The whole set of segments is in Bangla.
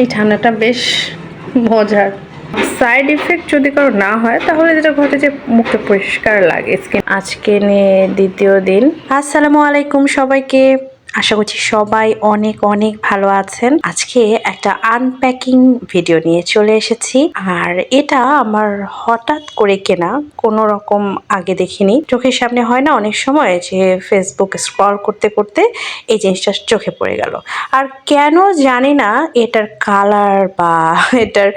এই ঠান্ডাটা বেশ মজার। সাইড ইফেক্ট যদি কারও না হয়, তাহলে যেটা ঘটে যে মুখে পরিষ্কার লাগে। স্কিন আজকে নিয়ে দ্বিতীয় দিন। আসসালামু আলাইকুম সবাইকে। আশা করছি সবাই অনেক অনেক ভালো আছেন। আজকে একটা আনপ্যাকিং ভিডিও নিয়ে চলে এসেছি। আর এটা আমার হঠাৎ করে কেনা, কোনো রকম আগে দেখিনি। চোখের সামনে হয় না অনেক সময় যে ফেসবুক স্ক্রল করতে করতে এই জিনিসটা চোখে পড়ে গেল। আর কেন জানি না এটার কালার বা এটার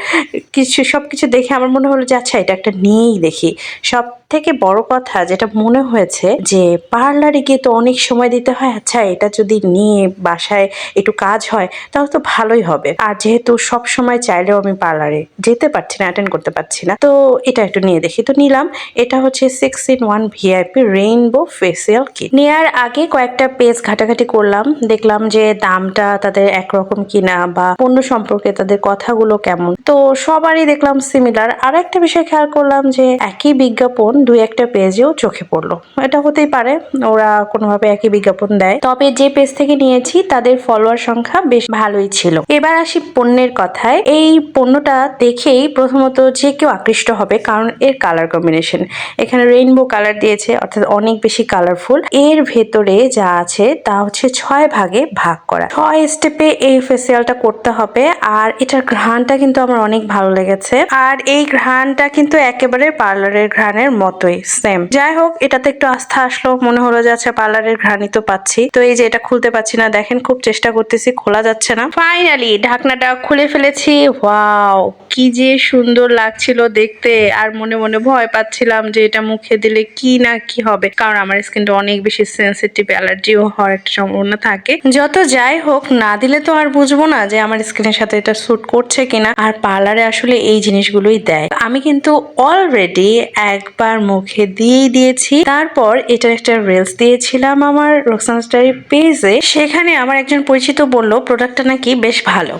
কিছু সব কিছু দেখে আমার মনে হলো যে আচ্ছা এটা একটা নিয়েই দেখি। সব থেকে বড় কথা যেটা মনে হয়েছে যে পার্লারে গিয়ে তো অনেক সময় দিতে হয় আচ্ছা এটা যদি নিয়ে বাসায় একটু কাজ হয়, তাহলে তো ভালোই হবে। আর যেহেতু সব সময় চাইলেও আমি পার্লারে যেতে পারছি না অ্যাটেন্ড করতে পারছি না, তো এটা একটু নিয়ে দেখি। তো নিলাম, এটা হচ্ছে six in one VIP rainbow facial kit নেয়ার আগে কয়েকটা পেজ ঘাটাঘাটি করলাম, দেখলাম যে দামটা তাদের একরকম কিনা বা পণ্য সম্পর্কে তাদের কথাগুলো কেমন। তো সবারই দেখলাম সিমিলার আর একটা বিষয় খেয়াল করলাম যে একই বিজ্ঞাপন দুই একটা পেজেও চোখে পড়ল। এটা হতেই পারে, ওরা কোনোভাবে একই বিজ্ঞাপন দেয়। তবে যে পেজ থেকে নিয়েছি, তাদের ফলোয়ার সংখ্যা বেশ ভালোই ছিল। এবার আসি পণ্যের কথায়। এই পণ্যটা দেখেই প্রথমত যে কেউ আকৃষ্ট হবে, কারণ এর কালার কম্বিনেশন এখানে রেইনবো কালার দিয়েছে, অর্থাৎ অনেক বেশি কালারফুল এর ভেতরে যা আছে, তা হচ্ছে ছয় ভাগে ভাগ করা। ছয় স্টেপে এই ফেসিয়ালটা করতে হবে, আর এটার ঘ্রাণটা কিন্তু আমার অনেক ভালো লেগেছে। আর এই ঘ্রাণটা কিন্তু একেবারে পার্লারের ঘ্রাণের মতোই সেম যাই হোক, এটাতে একটু আস্থা আসলো, মনে হলো যে আচ্ছা পার্লারের ঘ্রাণই তো পাচ্ছি। তো এই যে এটা খুলতে পারছি না, দেখেন খুব চেষ্টা করতেছি, খোলা যাচ্ছে না। ফাইনালি ঢাকনাটা খুলে ফেলেছি। ওয়াও কি যে সুন্দর লাগছিল দেখতে। আর মনে মনে ভয় পাচ্ছিলাম যে এটা মুখে দিলে কি না কি হবে। কারণ আমার স্কিনটা অনেক বেশি সেন্সিটিভ অ্যালার্জিও হওয়ার একটা সম্ভাবনা থাকে। যত যাই হোক, না দিলে তো আর বুঝব না যে আমার স্কিনের সাথে এটা স্যুট করছে কিনা। আর পার্লারে আসলে এই জিনিসগুলোই দেয়। আমি কিন্তু অলরেডি একবার মুখে দিয়েই দিয়েছি। তারপর এটা একটা রিলস দিয়েছিলাম আমার রোকসান স্টারি পেজে সেখানে আমার একজন পরিচিত বলল প্রোডাক্টটা নাকি বেশ ভালো।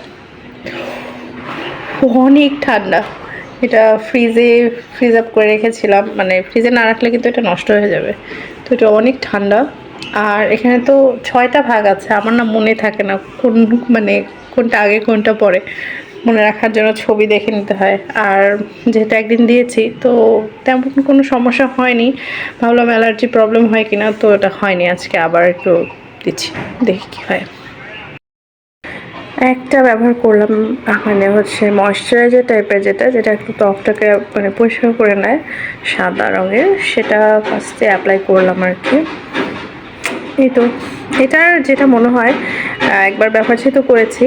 অনেক ঠান্ডা। এটা ফ্রিজে ফ্রিজ আপ করে রেখেছিলাম। মানে ফ্রিজে না রাখলে কিন্তু এটা নষ্ট হয়ে যাবে। তো এটা অনেক ঠান্ডা। আর এখানে তো ছয়টা ভাগ আছে। আমার না মনে থাকে না কোন মানে কোনটা আগে, কোনটা পরে। মনে রাখার জন্য ছবি দেখে নিতে হয়। আর যেহেতু একদিন দিয়েছি, তো তেমন কোনো সমস্যা হয়নি। ভাবলাম অ্যালার্জি প্রবলেম হয় কিনা, তো এটা হয়নি। আজকে আবার একটু দিচ্ছি, দেখি কী হয়। একটা ব্যবহার করলাম মানে হচ্ছে ময়শ্চারাইজার টাইপের যেটা যেটা একটু ত্বকটাকে মানে পরিষ্কার করে নেয় সাদা রঙের, সেটা ফার্স্টে অ্যাপ্লাই করলাম আর কি। এই তো, এটার যেটা মনে হয় একবার ব্যবহার যেহেতু করেছি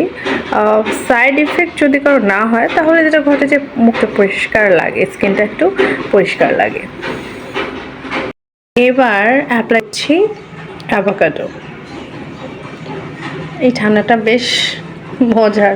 সাইড ইফেক্ট যদি কারও না হয়, তাহলে যেটা ঘটে যে মুখটা পরিষ্কার লাগে স্কিনটা একটু পরিষ্কার লাগে। এবার অ্যাপ্লাই করছি অ্যাভোকাডো এই ঠান্ডাটা বেশ মজার।